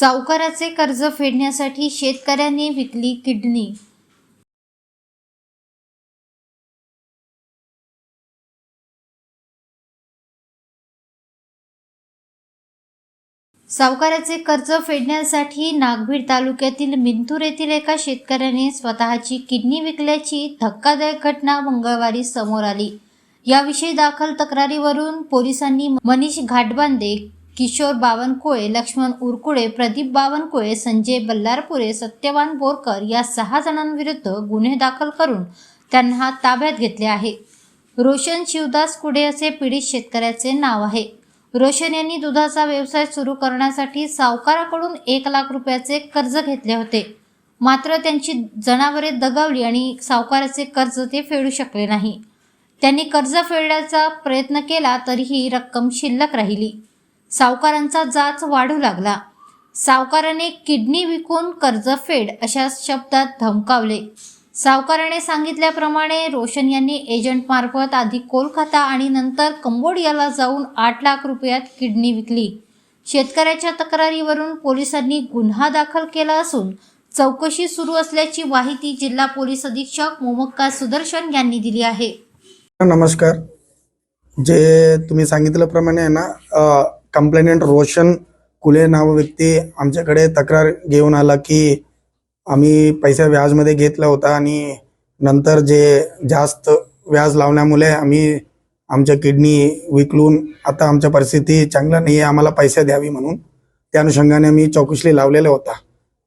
सावकाराचे कर्ज फेडण्यासाठी शेतकऱ्यांनी विकली किडनी सावकाराचे कर्ज फेडण्यासाठी नागभीड तालुक्यातील मिंतूर येथील एका शेतकऱ्याने स्वतःची किडनी विकल्याची धक्कादायक घटना मंगळवारी समोर आली. याविषयी दाखल तक्रारीवरून पोलिसांनी मनीष घाटबांदे किशोर बावनकुळे लक्ष्मण उरकुळे प्रदीप बावनकुळे संजय बल्लारपुरे सत्यवान बोरकर या सहा जणांविरुद्ध गुन्हे दाखल करून त्यांना ताब्यात घेतले आहे. रोशन शिवदास कुडे असे पीडित शेतकऱ्याचे नाव आहे. रोशन यांनी दुधाचा व्यवसाय सुरू करण्यासाठी सावकाराकडून एक लाख रुपयाचे कर्ज घेतले होते. मात्र त्यांची जनावरे दगावली आणि सावकाराचे कर्ज ते फेडू शकले नाही. त्यांनी कर्ज फेडण्याचा प्रयत्न केला तरीही रक्कम शिल्लक राहिली. सावकारांचा जाच वाढू लागला. सावकाराने किडनी विकून कर्ज फेड अशा शब्दात धमकावले. सावकाराने सांगितल्याप्रमाणे रोशन यांनी एजंटमार्फत आधी कोलकाता आणि नंतर कंबोडियाला जाऊन आठ लाख रुपयात किडनी विकली. शेतकऱ्याच्या तक्रारीवरून पोलिसांनी गुन्हा दाखल केला असून चौकशी सुरू असल्याची माहिती जिल्हा पोलीस अधीक्षक मोमक्का सुदर्शन यांनी दिली आहे. नमस्कार. जे तुम्ही सांगितल्याप्रमाणे ना कंप्लेनंट रोशन कुले नाव व्यक्ती आमच्याकडे तक्रार घेऊन आला की आम्ही पैसा व्याजमध्ये घेतला होता आणि नंतर जे जास्त व्याज लावल्यामुळे आम्ही आमच्या किडनी विकलून आता आमच्या परिस्थिती चांगला नाही आहे आम्हाला पैसे द्यावी म्हणून. त्या अनुषंगाने आम्ही चौकशी लावलेला होता.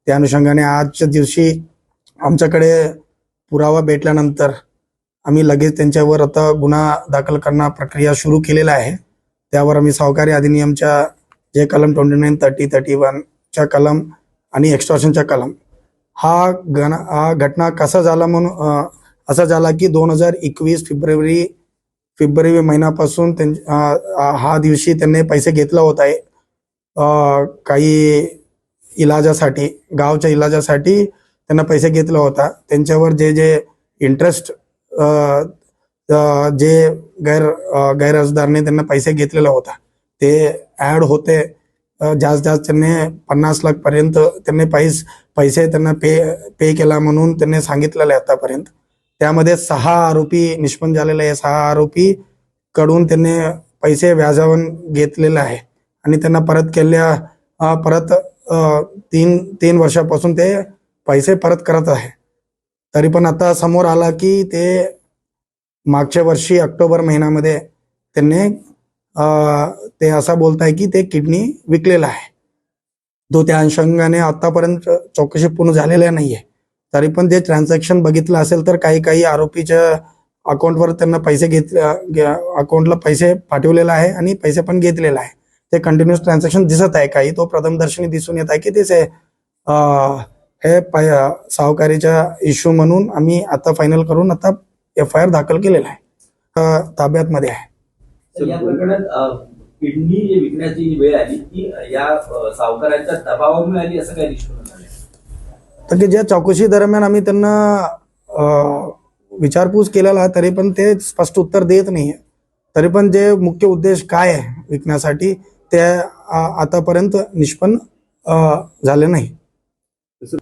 त्या अनुषंगाने आजच्या दिवशी आमच्याकडे पुरावा भेटल्यानंतर आम्ही लगेच त्यांच्यावर आता गुन्हा दाखल करणं प्रक्रिया सुरू केलेला आहे. त्यावर आम्ही सहकारी अधिनियमच्या जे कलम ट्वेंटी नाईन थर्टी थर्टी वनच्या कलम आणि एक्स्ट्रॉशनच्या कलम हा गण हा घटना कसा झाला म्हणून असा झाला की दोन हजार एकवीस फेब्रुवारी फेब्रुवारी महिन्यापासून त्यां हा दिवशी त्यांनी पैसे घेतला होता आहे काही इलाजासाठी गावच्या इलाजासाठी त्यांना पैसे घेतला होता. त्यांच्यावर जे जे इंटरेस्ट जे गैर अं, गैरअर्जदारने त्यांना पैसे घेतलेला होता ते ॲड होते. जास्त जास्त त्यांनी पन्नास लाखपर्यंत त्यांनी पैस पैसे त्यांना पे पे केला म्हणून त्यांनी सांगितलेलं आहे आतापर्यंत. त्यामध्ये सहा आरोपी निष्पन्न झालेले आहे. सहा आरोपी कडून त्यांनी पैसे व्याजावून घेतलेले आहे. आणि त्यांना परत केल्या परत तीन तीन वर्षापासून ते पैसे परत करत आहे. तरी पण आता समोर आला की ते मागच्या वर्षी ऑक्टोबर महिन्यामध्ये त्यांनी ते असा बोलत आहे की ते किडनी विकलेला आहे. तो त्या अनुषंगाने आतापर्यंत चौकशी पूर्ण झालेल्या नाहीये. तरी पण ते ट्रान्झॅक्शन बघितलं असेल तर काही काही आरोपीच्या अकाउंटवर त्यांना पैसे घेत अकाउंटला पैसे पाठवलेला आहे आणि पैसे पण घेतलेला आहे. ते कंटिन्युअस ट्रान्झॅक्शन दिसत आहे काही. तो प्रथमदर्शनी दिसून येत आहे की तेच हे सावकारीच्या सावकारीचा इश्यू म्हणून आम्ही आता फायनल करून आता एफ आय आर दाखल केलेला आहे. अं, ताब्यात मध्ये आहे किडनी विकण्याची वेळ आली ती या सावकारांच्या दबावामुळे आली असं काही निष्पन्न तर ज्या चौकशी दरम्यान आम्ही त्यांना विचारपूस केलेला तरी पण ते स्पष्ट उत्तर देत नाहीये. तरी पण जे मुख्य उद्देश काय आहे विकण्यासाठी ते आतापर्यंत निष्पन्न झाले नाही.